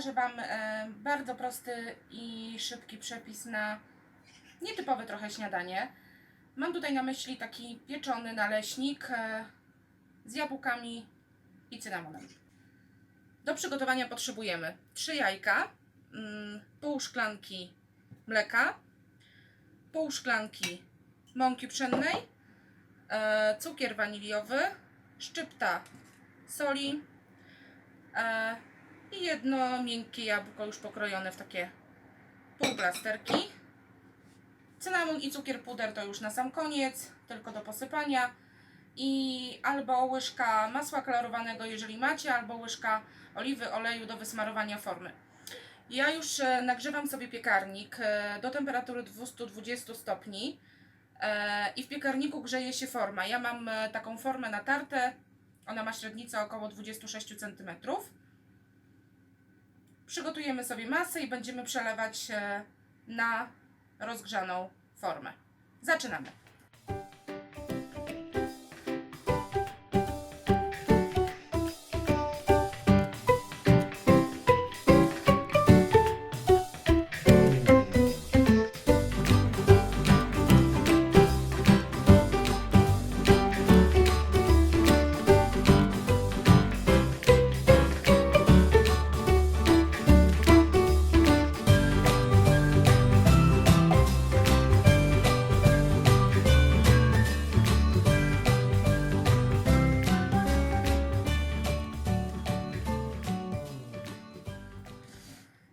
pokażę Wam e, bardzo prosty i szybki przepis na nietypowe trochę śniadanie. Mam tutaj na myśli taki pieczony naleśnik e, z jabłkami i cynamonem. Do przygotowania potrzebujemy 3 jajka, mm, pół szklanki mleka, pół szklanki mąki pszennej, e, cukier waniliowy, szczypta soli i jedno miękkie jabłko już pokrojone w takie półplasterki. Cynamon i cukier puder to już na sam koniec, tylko do posypania. I albo łyżka masła klarowanego, jeżeli macie, albo łyżka oliwy, oleju do wysmarowania formy. Ja już e, nagrzewam sobie piekarnik e, do temperatury 220 stopni e, i w piekarniku grzeje się forma. Ja mam taką formę na tartę, ona ma średnicę około 26 cm. Przygotujemy sobie masę i będziemy przelewać na rozgrzaną formę. Zaczynamy.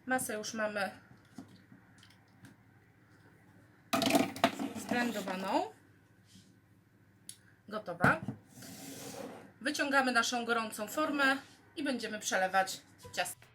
Masę już mamy zblendowaną. Gotowa. Wyciągamy naszą gorącą formę i będziemy przelewać ciasto.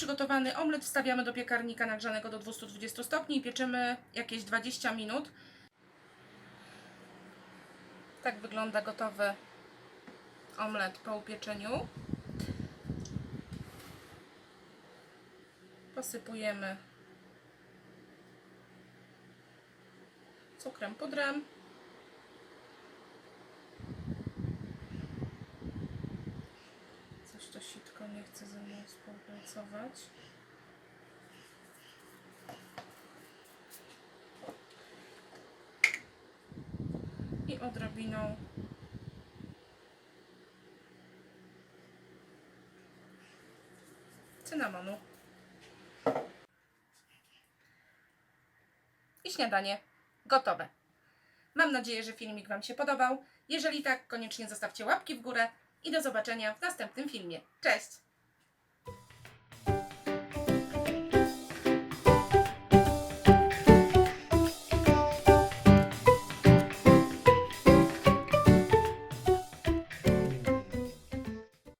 Przygotowany omlet wstawiamy do piekarnika nagrzanego do 220 stopni i pieczymy jakieś 20 minut. Tak wygląda gotowy omlet po upieczeniu. Posypujemy cukrem pudrem. To sitko nie chce ze mną współpracować. I odrobiną cynamonu. I śniadanie gotowe. Mam nadzieję, że filmik Wam się podobał. Jeżeli tak, koniecznie zostawcie łapki w górę i do zobaczenia w następnym filmie. Cześć!